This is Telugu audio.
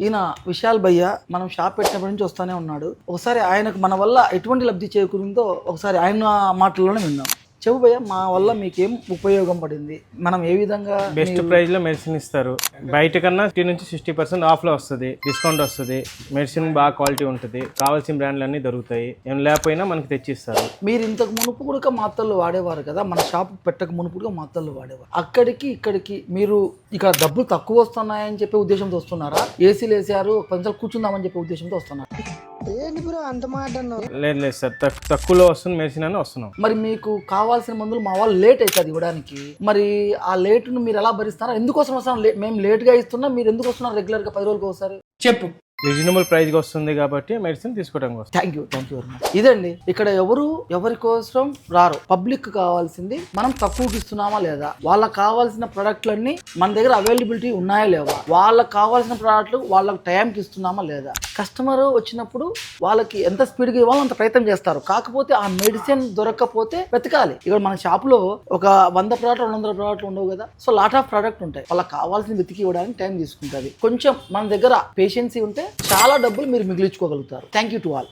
ఈయన విశాల్ భయ్య మనం షాప్ పెట్టినప్పటి నుంచి వస్తూనే ఉన్నాడు. ఒకసారి ఆయనకు మన వల్ల ఎటువంటి లబ్ధి చేకూరిందో ఒకసారి ఆయన మాటల్లోనే విందాం. చెప్పు భయ్య మా వల్ల మీకేం ఉపయోగం పడింది? మనం ఏ విధంగా బెస్ట్ ప్రైస్లో మెడిసిన్ ఇస్తారు. బయట కన్నా ఫిఫ్టీ నుంచి సిక్స్టీ పర్సెంట్ ఆఫ్లో వస్తుంది డిస్కౌంట్ వస్తుంది. మెడిసిన్ బాగా క్వాలిటీ ఉంటుంది. కావాల్సిన బ్రాండ్లు అన్ని దొరుకుతాయి. ఏం లేకపోయినా మనకి తెచ్చిస్తారు. మీరు ఇంతకు మునుపు కూడా మాతల్లో వాడేవారు కదా? మన షాప్ పెట్టక మునుపు కూడా మాతల్లో వాడేవారు. అక్కడికి ఇక్కడికి మీరు ఇక్కడ డబ్బులు తక్కువ వస్తున్నాయని చెప్పే ఉద్దేశంతో వస్తున్నారా? ఏసీలు వేసారు కొంచెం కూర్చుందామని చెప్పే ఉద్దేశంతో వస్తున్నారు? లేదు లేదు సార్ తక్- తక్కువలో వస్తుంది మెడిసిన్ అని వస్తున్నాం. మరి మీకు కావాల్సిన మందులు మా వాళ్ళు లేట్ అవుతుంది ఇవ్వడానికి. మరి ఆ లేట్ను మీరు ఎలా భరిస్తారా? ఎందుకోసం వస్తాం లే- మేము లేట్గా ఇస్తున్నా మీరు ఎందుకు వస్తున్నారు రెగ్యులర్గా పది రోజులకు ఒకసారి? చెప్పు. రీజనబుల్ ప్రైస్కి వస్తుంది కాబట్టి మెడిసిన్ తీసుకోవడానికి వస్తుంది. Thank you thank you very much ఇదండి ఇక్కడ ఎవరు ఎవరి కోసం రారు? పబ్లిక్ కావాల్సింది మనం తక్కువకి ఇస్తున్నామా లేదా? వాళ్ళకి కావాల్సిన ప్రొడక్ట్లన్నీ మన దగ్గర అవైలబిలిటీ ఉన్నాయా లేవా? వాళ్ళకి కావాల్సిన ప్రోడక్ట్లు వాళ్ళకి టైంకి ఇస్తున్నామా లేదా? కస్టమర్ వచ్చినప్పుడు వాళ్ళకి ఎంత స్పీడ్గా ఇవ్వాలో అంత ప్రయత్నం చేస్తారు. కాకపోతే ఆ మెడిసిన్ దొరకకపోతే వెతకాలి. ఇక్కడ మన షాప్లో ఒక వంద ప్రోడక్ట్ రెండు వందల ప్రోడక్ట్లు ఉండవు కదా. సో లాట్ ఆఫ్ ప్రోడక్ట్ ఉంటాయి. వాళ్ళకి కావాల్సిన వెతికి ఇవ్వడానికి టైం తీసుకుంటుంది. కొంచెం మన దగ్గర పేషెన్సీ ఉంటే చాలా డబ్బులు మీరు మిగిలించుకోగలుగుతారు. Thank you to all